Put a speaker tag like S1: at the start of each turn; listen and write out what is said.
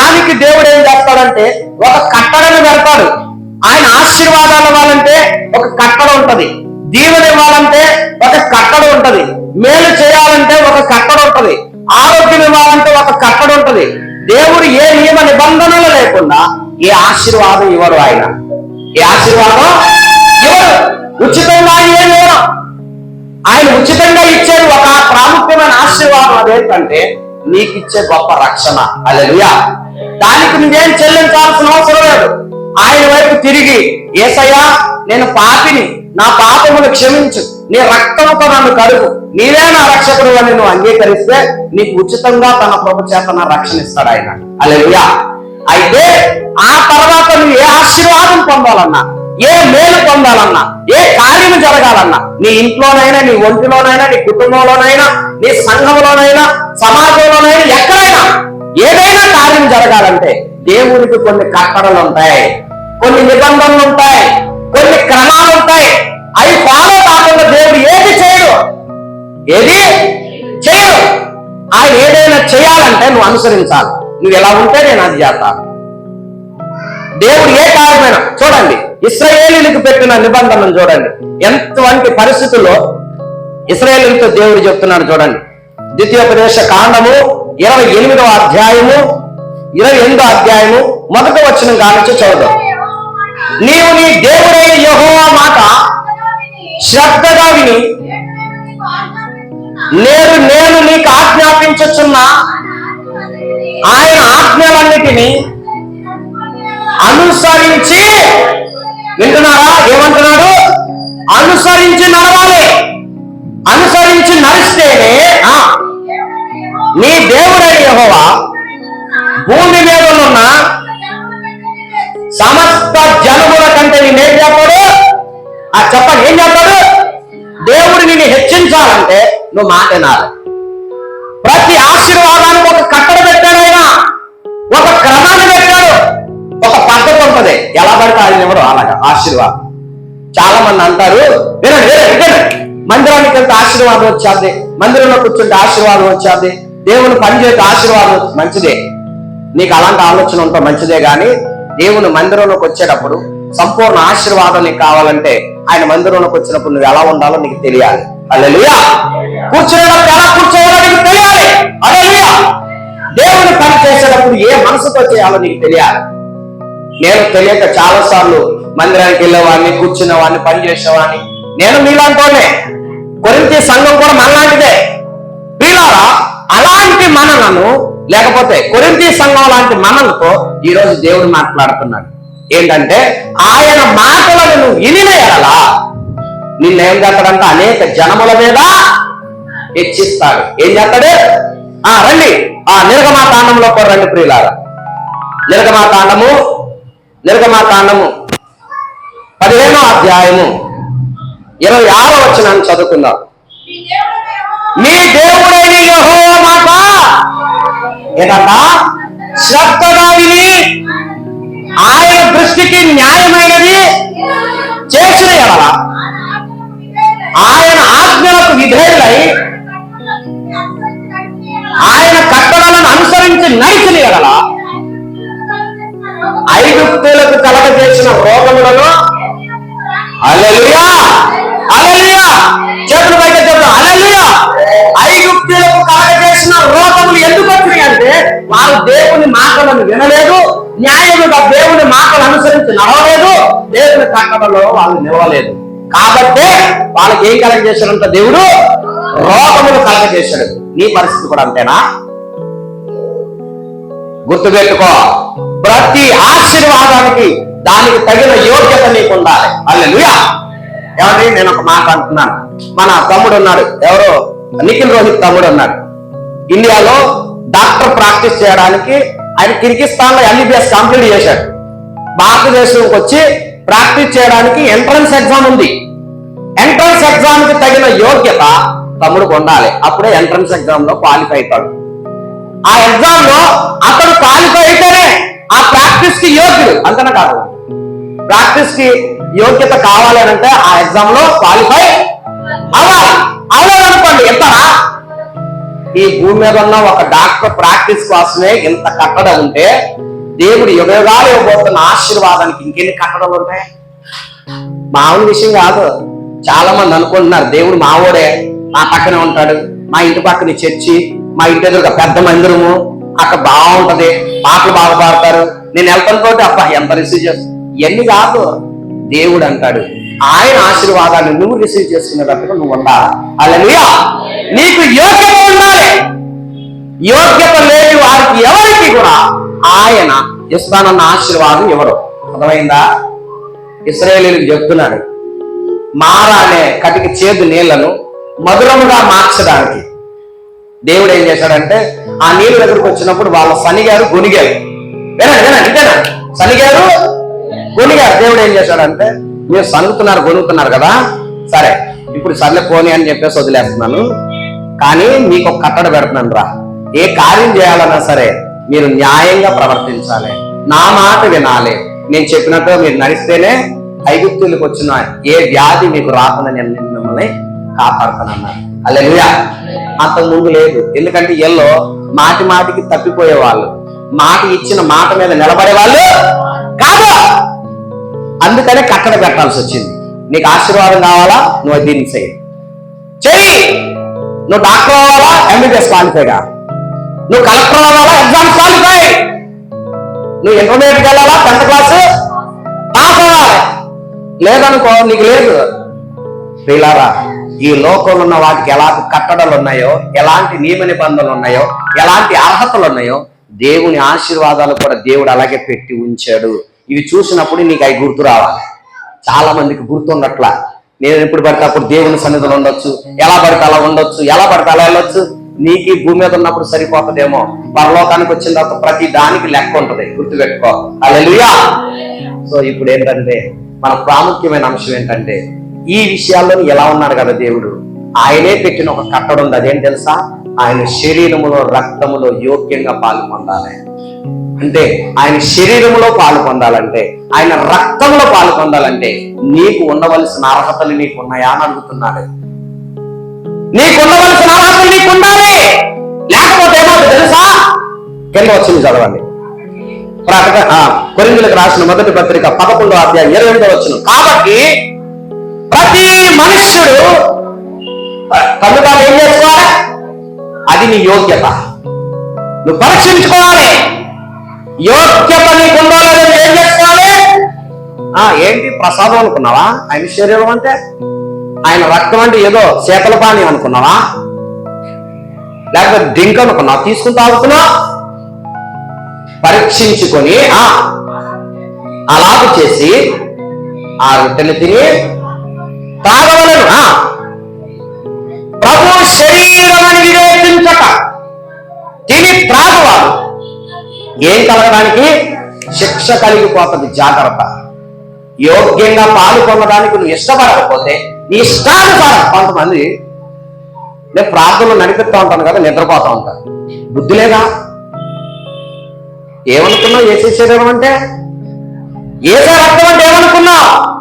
S1: దానికి దేవుడు ఏం చేస్తాడంటే ఒక కట్టడను పెడతాడు. ఆయన ఆశీర్వాదాలు ఇవ్వాలంటే ఒక కట్టడ ఉంటది. దీవెన ఇవ్వాలంటే ఒక కట్టడ ఉంటది. మేలు చేయాలంటే ఒక కట్టడ ఉంటది. ఆరోగ్యం ఇవ్వాలంటే ఒక కట్టడ ఉంటది. దేవుడు ఏ నియమ నిబంధనలు లేకుండా ఏ ఆశీర్వాదం ఇవ్వడు ఆయన. ఏ ఆశీర్వాదం? ఇవ్వడు. ఉచితంగా ఏం ఇవ్వడం? ఆయన ఉచితంగా ఇచ్చేది ఒక ప్రాముఖ్యమైన ఆశీర్వాదం అదేంటంటే నీకు ఇచ్చే గొప్ప రక్షణ. అలెలుయా దానికి నువ్వేం చెల్లించాల్సిన అవసరం లేదు. ఆయన వైపు తిరిగి ఏసయ్యా నేను పాపిని నా పాపమును క్షమించు. నీ రక్తముతో నన్ను కడుగు నీవే నా రక్షకుడు అని నువ్వు అంగీకరిస్తే నీకు ఉచితంగా తన ప్రభు చేత నా రక్షణ ఇస్తాడు ఆయన. అలా అయితే ఆ తర్వాత నువ్వు ఏ ఆశీర్వాదం పొందాలన్నా ఏ మేలు పొందాలన్నా ఏ కార్యము జరగాలన్నా నీ ఇంట్లోనైనా నీ ఒంటిలోనైనా నీ కుటుంబంలోనైనా నీ సంఘంలోనైనా సమాజంలోనైనా ఎక్కడైనా ఏదైనా కార్యం జరగాలంటే దేవునికి కొన్ని కట్టడలు ఉంటాయి. కొన్ని నిబంధనలు ఉంటాయి. కొన్ని క్రమాలు ఉంటాయి. అవి ఫాలో కాకుండా దేవుడు ఏది చేయడు? ఏది? చేయడు. ఆయన ఏదైనా చేయాలంటే నువ్వు అనుసరించాలి. నువ్వు ఎలా ఉంటే నేను అది చేస్తాను. దేవుడు ఏ కార్యమైన చూడండి ఇస్రాయేలీలకు పెట్టిన నిబంధనను చూడండి. ఎంతవంటి పరిస్థితుల్లో ఇస్రాయేలీలతో దేవుడు చెప్తున్నాడు చూడండి. ద్వితీయోపదేశ కాండము ఇరవై ఎనిమిదవ అధ్యాయము ఇరవై ఎనిమిదో అధ్యాయము మొదట వచ్చిన కానించి చూద్దాం నీవు నీ దేవుడైన యహోవా మాట శ్రద్ధగా విని నేను నేను నీకు ఆజ్ఞాపించుచున్న ఆయన ఆజ్ఞలన్నిటినీ అనుసరించి వింటున్నారా? ఏమంటున్నాడు? అనుసరించి నడవాలి. నీ దేవుడైన యహోవా. భూమి మీద ఉన్న సమస్త జనముల కంటే నేనేం చెప్పాడు ఆ చెప్పండి ఏం చెప్పాడు దేవుడు నిన్ను హెచ్చించాలంటే నువ్వు మాట వినాలి. ప్రతి ఆశీర్వాదానికి ఒక కట్టడ పెట్టాడు ఆయన. ఒక క్రమాన్ని పెట్టాడు. ఒక పద్ధతి ఉంటుంది. ఎలా పడితే ఆయన ఎవరు అలాగా ఆశీర్వాదం. చాలా మంది అంటారు వినండి వినండి వినండి. మందిరానికి వెళ్తే ఆశీర్వాదం వచ్చేది. మందిరంలో కూర్చుంటే ఆశీర్వాదం వచ్చేది. దేవుని పనిచేసే ఆశీర్వాదం మంచిదే. నీకు అలాంటి ఆలోచన ఉంటే మంచిదే కానీ దేవుని మందిరంలోకి వచ్చేటప్పుడు సంపూర్ణ ఆశీర్వాదం నీకు కావాలంటే ఆయన మందిరంలోకి వచ్చినప్పుడు నువ్వు ఎలా ఉండాలో నీకు తెలియాలి. అల్లెలుయా కూర్చునేటప్పుడు ఎలా కూర్చోవాలో నీకు తెలియాలి. అల్లెలుయా దేవుని పని చేసేటప్పుడు ఏ మనసుతో చేయాలో నీకు తెలియాలి. నేను తెలియక చాలా సార్లు మందిరానికి వెళ్ళేవాడిని కూర్చునేవాడిని పని చేసేవాడిని. నేను మీలాంటోనే కొరింత సంఘం కూడా మనలాంటిదే. వీళ్ళారా అలాంటి మనలను లేకపోతే కొరింతి సంఘం లాంటి మనలతో ఈ రోజు దేవుడు మాట్లాడుతున్నాడు. ఏంటంటే ఆయన మాటలను నువ్వు వినిన ఎడలా నిన్నేం చేస్తాడంటే అనేక జనముల మీద హెచ్చిస్తాడు. ఏం చేస్తాడు? ఆ రండి. ఆ నిర్గమాకాండంలో కూడా రండి ప్రియులారా. నిర్గమాకాండము నిర్గమాకాండము పదిహేనో అధ్యాయము. ఇరవై ఆరో వచ్చినాన్ని చదువుకుందాం. మీ దేవుడైన యెహోవా మాట ఏంటంట శ్రద్ధగా విని ఆయన దృష్టికి న్యాయమైనది చేసిన ఎడల ఆయన ఆజ్ఞలకు విధేయులై ఆయన కట్టడలను అనుసరించి నడిచిన ఎడల ఐగుప్తులకు కలగజేసిన రోగములను. అల్లెలుయా వారు దేవుని మాటలను వినలేదు. న్యాయముగా దేవుని మాటలు అనుసరించి నడవలేదు. దేవుని కట్టడలో వాళ్ళు నిలవలేదు. కాబట్టే వాళ్ళకి ఏం కలగజేశాడంట దేవుడు? రోగములు కలగజేశాడు నీ పరిస్థితి కూడా అంతేనా? గుర్తుపెట్టుకో ప్రతి ఆశీర్వాదానికి దానికి తగిన యోగ్యత నీకు ఉండాలి. అల్లెలుయా ఏమండి నేను ఒక మాట అంటున్నాను. మన తమ్ముడు ఉన్నాడు. ఎవరో? నిఖిల్ రోహిత్ తమ్ముడు ఉన్నాడు. ఇండియాలో డాక్టర్ ప్రాక్టీస్ చేయడానికి ఆయన కిర్గిస్తాన్లో ఎంబీబీఎస్ కంప్లీట్ చేశాడు. భారతదేశంకి వచ్చి ప్రాక్టీస్ చేయడానికి ఎంట్రన్స్ ఎగ్జామ్ ఉంది. ఎంట్రన్స్ ఎగ్జామ్కి తగిన యోగ్యత తమ్ముడికి ఉండాలి అప్పుడే ఎంట్రన్స్ ఎగ్జామ్లో క్వాలిఫై అవుతాడు. ఆ ఎగ్జామ్లో అతడు క్వాలిఫై అయితేనే ఆ ప్రాక్టీస్కి యోగ్యుడు. అంతనే కాదు? ప్రాక్టీస్కి యోగ్యత కావాలి అంటే ఆ ఎగ్జామ్లో క్వాలిఫై ఈ భూమి మీద ఉన్న ఒక డాక్టర్ ప్రాక్టీస్ కోసమే ఇంత కట్టడం ఉంటే దేవుడు యుగయుగాలు ఇవ్వబోతున్న ఆశీర్వాదానికి ఇంకెన్ని కట్టడాలు ఉంటాయి మామూలు విషయం కాదు. చాలా మంది అనుకుంటున్నారు దేవుడు మావోడే మా పక్కనే ఉంటాడు మా ఇంటి పక్కన చర్చి మా ఇంటి దగ్గర పెద్ద మందిరము అక్కడ బాగుంటది పాటలు బాగా పాడతారు నేను వెళ్తాను అబ్బా ఎంత రిసీవ్ చేస్తా? ఇవన్నీ కాదు. దేవుడు అంటాడు ఆయన ఆశీర్వాదాన్ని నువ్వు రిసీవ్ చేసుకునేటప్పుడు నువ్వు ఉండాలి. అలా నీకు యోగ యోగ్యత లేని వారికి ఎవరికి కూడా ఆయన ఇస్తానన్న ఆశీర్వాదం ఇవ్వరు అర్థమైందా? ఇస్రాయేలీలకు చెప్తున్నాడు మారా అనే కటికి చేదు నీళ్ళను మధురముగా మార్చడానికి. దేవుడు ఏం చేశాడంటే ఆ నీళ్ళ దగ్గరకు వచ్చినప్పుడు వాళ్ళ శనిగారు గొనిగారు. వినండి వినండి ఇంతేనా శనిగారు గొనిగారు. దేవుడు ఏం చేశాడంటే మీరు సనుగుతున్నారు గొనుగుతున్నారు కదా? సరే ఇప్పుడు సర్లే పోనీ అని చెప్పేసి వదిలేస్తున్నాను. కానీ మీకు ఒక కట్టడ పెడుతున్నాను రా. ఏ కార్యం చేయాలన్నా సరే మీరు న్యాయంగా ప్రవర్తించాలి. నా మాట వినాలి. నేను చెప్పినట్టు మీరు నడిస్తేనే ఐగుప్తులకు వచ్చిన ఏ వ్యాధి మీకు రాకుండా నేను మిమ్మల్ని కాపాడుతానన్నారు అల్లెలుయా అంత ముందు లేదు. ఎందుకంటే ఎల్లో మాటి మాటికి తప్పిపోయే వాళ్ళు మాట ఇచ్చిన మాట మీద నిలబడే వాళ్ళు కాదు. అందుకనే కట్టడ పెట్టాల్సి వచ్చింది. నీకు ఆశీర్వాదం కావాలా? నువ్వు దీన్ని దీనికి చెయ్యి. చెయ్యి. నువ్వు డాక్టర్ అవ్వాలా? ఎంబీబీఎస్ క్వాలిఫైగా నువ్వు కలెక్టర్ అవ్వాలా ఎగ్జామ్ క్వాలిఫై నువ్వు ఇంటర్మీడియట్కి వెళ్ళాలా టెన్త్ క్లాస్ పాస్ అవ్వాలి. లేదనుకో నీకు లేదు. ప్రియులారా ఈ లోకంలో ఉన్న వాటికి ఎలాంటి కట్టడలు ఉన్నాయో ఎలాంటి నియమ నిబంధనలు ఉన్నాయో ఎలాంటి అర్హతలు ఉన్నాయో దేవుని ఆశీర్వాదాలు కూడా దేవుడు అలాగే పెట్టి ఉంచాడు. ఇవి చూసినప్పుడు నీకు అవి గుర్తు రావాలి. చాలా మందికి గుర్తున్నట్ల నేను ఎప్పుడు పడితే అప్పుడు దేవుని సన్నిధిలో ఉండొచ్చు. ఎలా పడితే అలా ఉండొచ్చు. ఎలా పడితే అలా వెళ్ళొచ్చు. నీకు ఈ భూమి మీద ఉన్నప్పుడు సరిపోతుందేమో. పరలోకానికి వచ్చిన తర్వాత ప్రతి దానికి లెక్క ఉంటది. గుర్తుపెట్టుకో. అలా సో ఇప్పుడు ఏంటంటే మన ప్రాముఖ్యమైన అంశం ఏంటంటే ఈ విషయాల్లో ఎలా ఉన్నాడు కదా దేవుడు? ఆయనే పెట్టిన ఒక కట్టడం ఉంది. అదేం తెలుసా? ఆయన శరీరములో రక్తములో యోగ్యంగా పాలు పొందాలి. అంటే ఆయన శరీరములో పాలు పొందాలంటే ఆయన రక్తంలో పాలు పొందాలంటే నీకు ఉండవలసిన అర్హతలు నీకు ఉన్నాయా అని అడుగుతున్నాడు. నీకు కింద వచ్చింది చదవండి. ప్రకటన కొరిందులకు రాసిన మొదటి పత్రిక పదకొండో అధ్యాయం ఇరవై ఎనిమిదో వచ్చిన కాబట్టి ప్రతి మనుష్యుడు కళ్ళు ఏం చేసుకోవాలి? అది నీ యోగ్యత. నువ్వు పరీక్షించుకోవాలి యోగ్యత నీకుందో లేదో ఏం చేసుకోవాలి? ఆ ఏంటి ప్రసాదం అనుకున్నావా? ఆయన శరీరం అంటే? ఆయన రక్తం అంటే ఏదో శీతల పాని అనుకున్నావా? లేకపోతే డ్రింక్ అనుకున్నావా? తీసుకుని తాగుతున్నావు పరీక్షించుకొని ఆ అలాగ చేసి ఆ రొట్టెలు తిని తాగవలను. ప్రభు శరీరమని అని వివేచించక తిని త్రాగువారు ఏం కలగడానికి? శిక్ష కలిగిపోతుంది జాగ్రత్త. యోగ్యంగా పాలు పొందడానికి నువ్వు ఇష్టపడకపోతే నీ ఇష్టానుసారం కొంతమంది నేను ప్రార్థనలు నడిపిస్తూ ఉంటాను కదా నిద్రపోతూ ఉంటాను బుద్ధి లేదా? ఏమనుకున్నావు? ఏ శరీరం అంటే? ఏసే రక్తం అంటే ఏమనుకున్నావు?